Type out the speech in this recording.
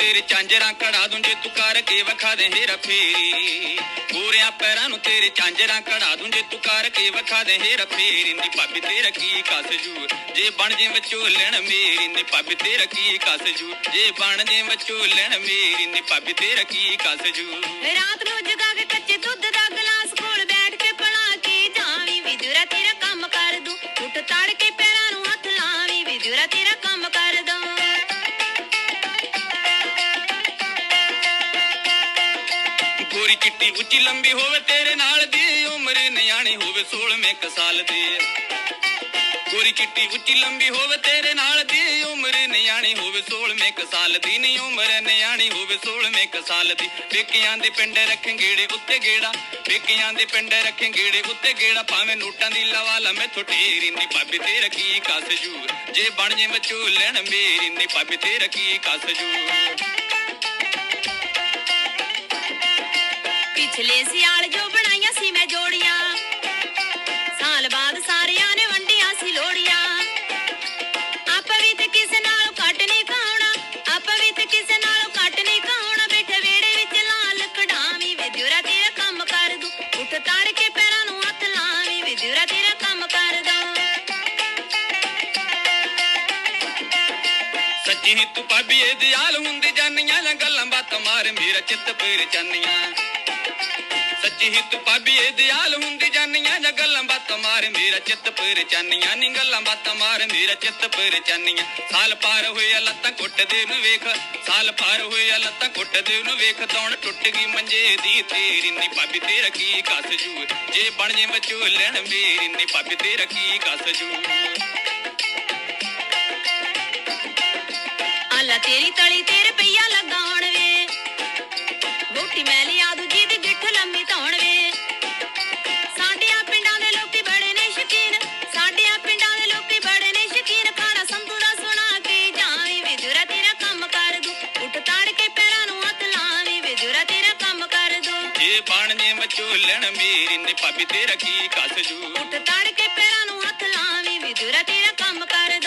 ਤੇਰੇ ਚਾਂਜਰਾਂ ਕੜਾ ਦੂੰ ਜੇ ਤੂੰ ਕਰਕੇ ਵਿਖਾ ਦੇ ਹੇਰਾ ਫੇਰੀ ਗੋਰਿਆਂ ਪੈਰਾਂ ਨੂੰ ਤੇਰੇ ਚਾਂਜਰਾਂ ਕੜਾ ਦੂੰ ਜੇ ਤੂੰ ਕਰਕੇ ਵਖਾ ਦੇ ਹੇਰਾ ਫੇਰੀ ਨੀ ਭਾਬੀ, ਤੇਰਾ ਕੀ ਕਸ ਜੂ ਜੇ ਬਣ ਜੇ ਵਿਚੋਲਣ ਮੇਰੀ ਨੀ ਭਾਬੀ, ਤੇਰਾ ਕੀ ਕਸ ਜੂ ਜੇ ਬਣ ਜੇ ਵਿਚੋਲਣ ਮੇਰੀ ਨੀ ਭਾਬੀ, ਤੇਰਾ ਕੀ ਕਸਜੂ? ਰਾਤ ਨੂੰ ਜਗਾ ਕੇ ਕੱਚੇ ਦੁੱਧ ਦਾ ਗੋਰੀ ਚਿੱਟੀ ਉੱਚੀ ਲੰਬੀ ਹੋਵੇ, ਤੇਰੇ ਨਾਲ ਦੀ ਉਮਰ ਨਿਆਣੀ ਹੋਵੇ 16ਵੇਂ ਕ ਦੀ। ਗੋਰੀ ਚਿੱਟੀ ਉੱਚੀ ਲੰਬੀ ਹੋਵੇ, ਤੇਰੇ ਨਾਲ ਦੀ ਉਮਰ ਨਿਆਣੀ ਹੋਵੇ 16ਵੇਂ ਕ ਦੀ। ਨੀ ਉਮਰ ਨਿਆਣੀ ਹੋਵੇ 16ਵੇਂ ਕ ਦੀ। ਪੇਕਿਆਂ ਦੇ ਪਿੰਡ ਰੱਖੇ ਗੇੜੇ ਉੱਤੇ ਗੇੜਾ, ਪੇਕਿਆਂ ਦੇ ਪਿੰਡ ਰੱਖੇ ਗੇੜੇ ਉੱਤੇ ਗੇੜਾ, ਭਾਵੇਂ ਨੋਟਾਂ ਦੀ ਲਵਾਲਾ ਮੈਥੋਂ ਢੇਰੀ ਨੀ ਭਾਬੀ, ਤੇਰਾ ਕੀ ਕਸ ਜੇ ਬਣ ਜੇ ਮਚੂਲਣ, ਮੇਰੀ ਨੀ ਭਾਬੀ, ਤੇਰਾ ਕੀ ਕਸ ਪਿਛਲੇ ਸਿਆਲ ਜੋ ਬਣਾਈਆਂ ਸੀ ਮੈਂ ਜੋੜੀਆਂ। ਸਾਲ ਬਾਅਦ ਸਾਰਿਆਂ ਨੇ ਵੰਡੀਆਂ ਸੀ ਲੋੜੀਆਂ। ਆਪਾਂ ਵੀ ਤੇ ਕਿਸੇ ਨਾਲ ਕੱਟ ਨਹੀਂ ਖਾਣਾ ਆਪਾਂ ਵੀ ਤੇ ਕਿਸੇ ਨਾਲੋਂ ਘੱਟ ਨਹੀਂ ਖਾਣਾ ਬੈਠੇ ਵੇੜੇ ਵਿੱਚ ਲਾਲ ਕਢਾਵੀਂ ਵਿਦੁਰਾ ਤੇਰਾ ਕੰਮ ਕਰ ਦੂੰ। ਉੱਠ ਤੜ ਕੇ ਪੈਰਾਂ ਨੂੰ ਹੱਥ ਲਾਵੀਂ ਵਿਦੁਰਾ ਤੇਰਾ ਕੰਮ ਕਰ ਦੂੰ। ਸੱਚੀ ਤੂੰ ਭਾਬੀ ਇਹ ਦਿਆਲ ਹੁੰਦੀ ਜਾਨੀਆਂ ਜਾਂ ਗੱਲਾਂ ਬਾਤਾਂ ਮਾਰ ਮੇਰਾ ਚਿੱਤ ਪੇਰ ਸੱਚੀ ਹੀ ਤੂੰ ਦਿਆਲ ਹੁੰਦੀ ਜਾਨੀਆਂ ਜਾਂ ਗੱਲਾਂ ਬਾਤਾਂ ਮਾਰ, ਮੇਰਾ ਚਿੱਤ ਪੇਰ ਨੀ ਗੱਲਾਂ ਬਾਤਾਂ ਮਾਰ, ਮੇਰਾ ਚਿੱਤ ਪੇਰ ਸਾਲ ਪਾਰ ਹੋਏ ਲੱਤਾਂ ਘੁੱਟਦੇ ਨੂੰ ਵੇਖ, ਸਾਲ ਪਾਰ ਹੋਏ ਲੱਤਾਂ ਘੁੱਟਦੇ ਨੂੰ ਵੇਖ ਦੌਣ ਟੁੱਟ ਗਈ ਮੰਜੇ ਦੀ ਤੇਰੀ ਨੀ। ਭਾਬੀ ਤੇਰਾ ਕੀ ਕਸ ਜੂ? ਜੇ ਬਣ ਜੇ ਵਿਚੋਲਣ ਮੇਰੀ ਨੀ। ਭਾਬੀ ਤੇਰਾ ਕੀ ਕਸ ਜੂ? ਆਲਾ ਤੇਰੀ ਤਲੀ ਤੇ ਰੁਪਈਆ ਲਗਾਉਣ ਵੇ। ਬੋਟੀ ਮੈਂ ਲਿਆ ਦੂਜੀ ਜੇ ਬਣ ਜੇ ਵਿਚੋਲਣ ਮੇਰੀ ਨੀ ਭਾਬੀ ਤੇਰਾ ਕੀ ਕਸ ਜੂ ਉੱਠ ਤੜ ਕੇ ਪੈਰਾਂ ਨੂੰ ਹੱਥ ਲਾਵੀਂ ਵਿਦੁਰਾ ਤੇਰਾ ਕੰਮ ਕਰ